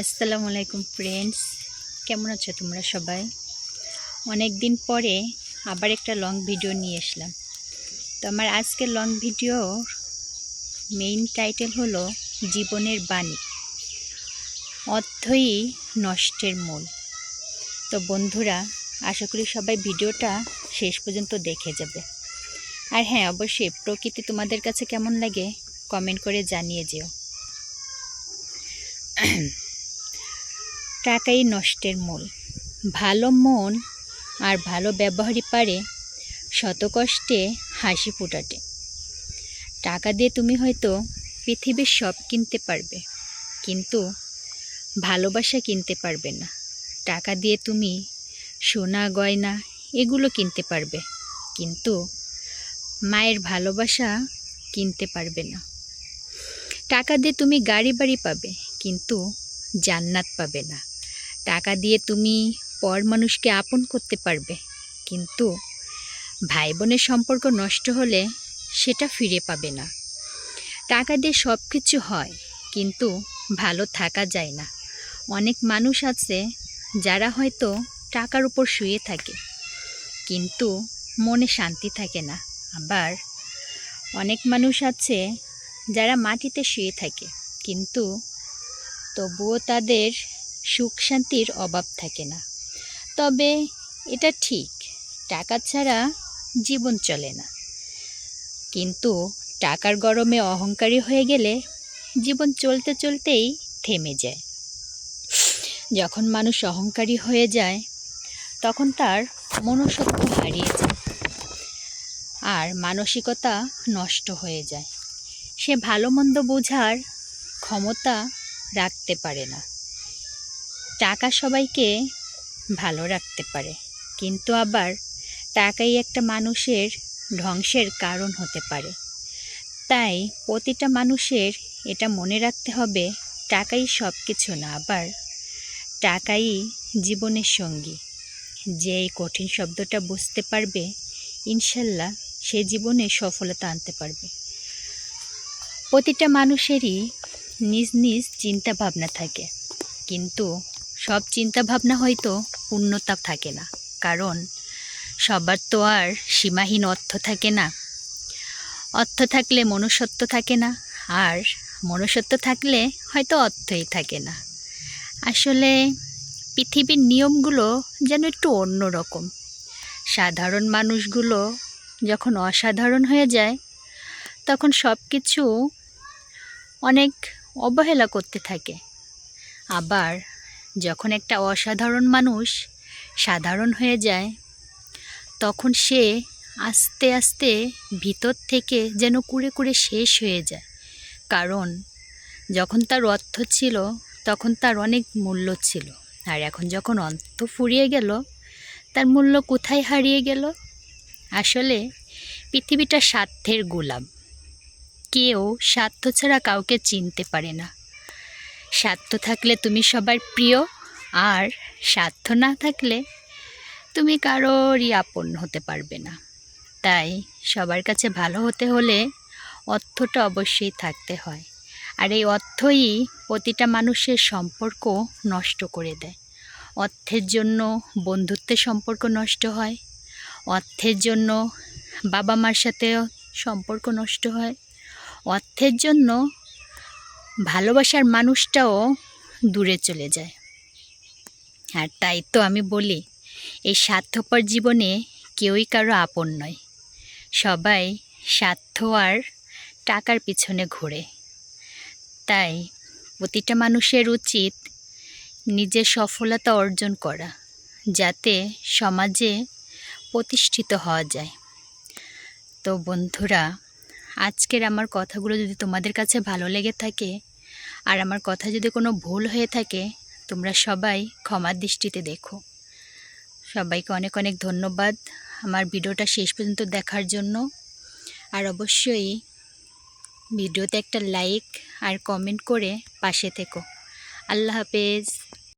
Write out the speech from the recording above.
আসসালামু আলাইকুম ফ্রেন্ডস কেমন আছো তোমরা সবাই? অনেক দিন পরে আবার একটা লং ভিডিও নিয়ে আসলাম। তো আমার আজকের লং ভিডিওর মেইন টাইটেল হলো জীবনের বাণী অর্থই নষ্টের মূল। তো বন্ধুরা, আশা করি সবাই ভিডিওটা শেষ পর্যন্ত দেখে যাবে। আর হ্যাঁ অবশ্যই প্রকৃতি তোমাদের কাছে কেমন লাগে কমেন্ট করে জানিয়ে যেও। টাকাই নষ্টের মূল। ভালো মন আর ভালো ব্যবহারই পারে শত কষ্টে হাসি ফোটাতে। টাকা দিয়ে তুমি হয়তো পৃথিবীর সব কিনতে পারবে, কিন্তু ভালোবাসা কিনতে পারবে না। টাকা দিয়ে তুমি সোনা, গয়না এগুলো কিনতে পারবে, কিন্তু মায়ের ভালোবাসা কিনতে পারবে না। টাকা দিয়ে তুমি গাড়ি বাড়ি পাবে, কিন্তু জান্নাত পাবে না। টাকা দিয়ে তুমি পর মানুষকে আপন করতে পারবে। কিন্তু ভাই বোনের সম্পর্ক নষ্ট হলে সেটা ফিরে পাবে না। টাকা দিয়ে সব কিছু হয়, কিন্তু ভালো থাকা যায় না। অনেক মানুষ আছে যারা হয়তো টাকার উপর শুয়ে থাকে, কিন্তু মনে শান্তি থাকে না। আবার অনেক মানুষ আছে যারা মাটিতে শুয়ে থাকে, কিন্তু তবুও তাদের সুখ শান্তির অভাব থাকে না। তবে এটা ঠিক, টাকা ছাড়া জীবন চলে না। কিন্তু টাকার গরমে অহংকারী হয়ে গেলে জীবন চলতে চলতেই থেমে যায়। যখন মানুষ অহংকারী হয়ে যায়, তখন তার মনসত্ব হারিয়ে যায় আর মানসিকতা নষ্ট হয়ে যায়। সে ভালো মন্দ বোঝার ক্ষমতা রাখতে পারে না। টাকা সবাইকে ভালো রাখতে পারে, কিন্তু আবার টাকাই একটা মানুষের ধ্বংসের কারণ হতে পারে। তাই প্রতিটা মানুষের এটা মনে রাখতে হবে, টাকাই সব কিছু না, আবার টাকাই জীবনের সঙ্গী। যে এই কঠিন শব্দটা বুঝতে পারবে, ইনশাল্লাহ সে জীবনে সফলতা আনতে পারবে। প্রতিটা মানুষেরই নিজ নিজ চিন্তা ভাবনা থাকে, কিন্তু সব চিন্তা ভাবনা হয়তো পূর্ণতা থাকে না। কারণ সবার তো আর সীমাহীন অর্থ থাকে না। অর্থ থাকলে মনুষ্যত্ব থাকে না, আর মনুষ্যত্ব থাকলে হয়তো অর্থই থাকে না। আসলে পৃথিবীর নিয়মগুলো যেন একটু অন্যরকম। সাধারণ মানুষগুলো যখন অসাধারণ হয়ে যায়, তখন সব কিছু অনেক অবহেলা করতে থাকে। আবার যখন একটা অসাধারণ মানুষ সাধারণ হয়ে যায়, তখন সে আস্তে আস্তে ভিতর থেকে যেন কুড়ে কুড়ে শেষ হয়ে যায়। কারণ যখন তার অর্থ ছিল, তখন তার অনেক মূল্য ছিল। আর এখন যখন অর্থ ফুরিয়ে গেল, তার মূল্য কোথায় হারিয়ে গেল? আসলে পৃথিবীটা স্বার্থের গোলাম। কেউ স্বার্থ ছাড়া কাউকে চিনতে পারে না। স্বার্থ থাকলে তুমি সবার প্রিয়, আর স্বার্থ না থাকলে তুমি কারোরই আপন হতে পারবে না। তাই সবার কাছে ভালো হতে হলে অর্থটা অবশ্যই থাকতে হয়, আর এই অর্থই প্রতিটা মানুষের সম্পর্ক নষ্ট করে দেয়। অর্থের জন্য বন্ধুত্বের সম্পর্ক নষ্ট হয়, অর্থের জন্য বাবা মার সাথেও সম্পর্ক নষ্ট হয়, অর্থের জন্য ভালোবাসার মানুষটাও দূরে চলে যায়। আর তাই তো আমি বলি, এই স্বার্থপর জীবনে কেউই কারও আপন নয়। সবাই স্বার্থ আর টাকার পিছনে ঘোরে। তাই প্রতিটা মানুষের উচিত নিজের সফলতা অর্জন করা, যাতে সমাজে প্রতিষ্ঠিত হওয়া যায়। তো বন্ধুরা, আজকের আমার কথাগুলো যদি তোমাদের কাছে ভালো লেগে থাকে আর আমার কথা যদি কোনো ভুল হয়ে থাকে, তোমরা সবাই ক্ষমার দৃষ্টিতে দেখো। সবাইকে অনেক অনেক ধন্যবাদ আমার ভিডিওটা শেষ পর্যন্ত দেখার জন্য। আর অবশ্যই ভিডিওতে একটা লাইক আর কমেন্ট করে পাশে থেকো। আল্লাহ হাফেজ।